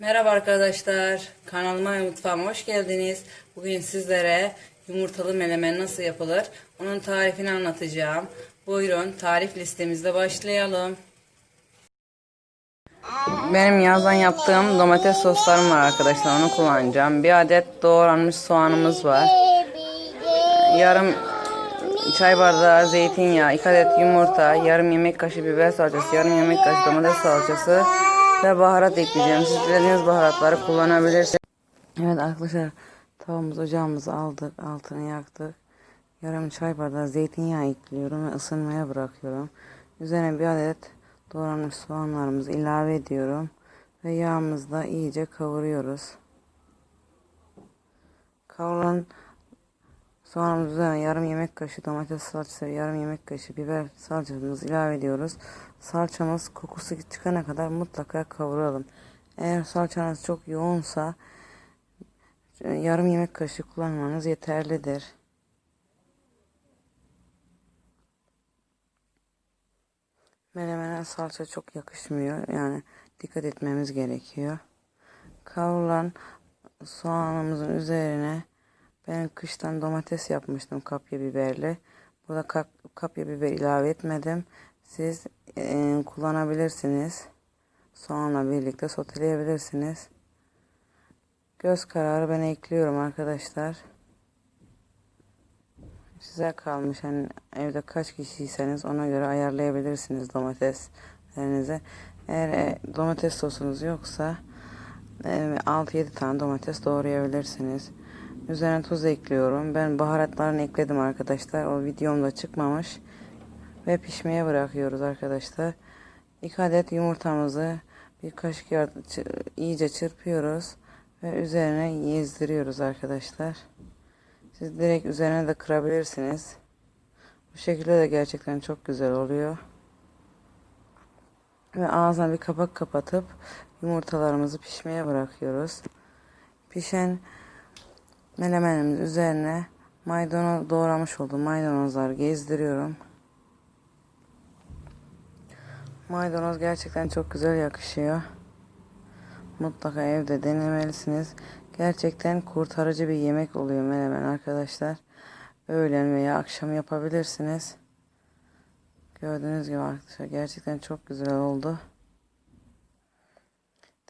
Merhaba arkadaşlar. Kanalıma ve mutfağıma hoş geldiniz. Bugün sizlere yumurtalı melemen nasıl yapılır? Onun tarifini anlatacağım. Buyurun tarif listemizde başlayalım. Benim yazdan yaptığım domates soslarım var arkadaşlar. Onu kullanacağım. Bir adet doğranmış soğanımız var. Yarım çay bardağı zeytinyağı, 2 adet yumurta, yarım yemek kaşığı biber salçası, yarım yemek kaşığı domates salçası ve baharat ekleyeceğim. Siz dilediğiniz baharatları kullanabilirsiniz. Evet arkadaşlar tavamız ocağımızı aldık, altını yaktık. Yarım çay bardağı zeytinyağı ekliyorum ve ısınmaya bırakıyorum. Üzerine bir adet doğranmış soğanlarımızı ilave ediyorum. Ve yağımızla iyice kavuruyoruz. Kavrulan Soğanımız üzerine yarım yemek kaşığı domates salçası yarım yemek kaşığı biber salçamızı ilave ediyoruz. Salçamız kokusu çıkana kadar mutlaka kavuralım. Eğer salçanız çok yoğunsa yarım yemek kaşığı kullanmanız yeterlidir. Menemene salça çok yakışmıyor. Yani dikkat etmemiz gerekiyor. Kavrulan soğanımızın üzerine ben kıştan domates yapmıştım kapya biberli. Burada kap, kapya biber ilave etmedim. Siz e, kullanabilirsiniz. Soğanla birlikte soteleyebilirsiniz. Göz kararı ben ekliyorum arkadaşlar. Size kalmış hani evde kaç kişiyseniz ona göre ayarlayabilirsiniz domateslerinizi. Eğer e, domates sosunuz yoksa e, 6-7 tane domates doğrayabilirsiniz. Üzerine tuz ekliyorum. Ben baharatlarını ekledim arkadaşlar. O videomda çıkmamış. Ve pişmeye bırakıyoruz arkadaşlar. 2 adet yumurtamızı bir kaşık iyice çırpıyoruz. Ve üzerine yezdiriyoruz arkadaşlar. Siz direkt üzerine de kırabilirsiniz. Bu şekilde de gerçekten çok güzel oluyor. Ve ağzına bir kapak kapatıp yumurtalarımızı pişmeye bırakıyoruz. Pişen Melemenimiz üzerine maydanoz doğramış olduğum maydanozları gezdiriyorum. Maydanoz gerçekten çok güzel yakışıyor. Mutlaka evde denemelisiniz. Gerçekten kurtarıcı bir yemek oluyor menemen arkadaşlar. Öğlen veya akşam yapabilirsiniz. Gördüğünüz gibi arkadaşlar gerçekten çok güzel oldu.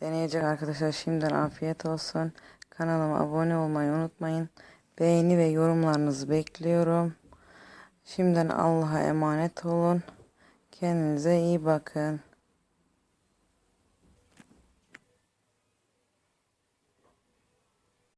Deneyecek arkadaşlar şimdiden afiyet olsun. Kanalıma abone olmayı unutmayın. Beğeni ve yorumlarınızı bekliyorum. Şimdiden Allah'a emanet olun. Kendinize iyi bakın.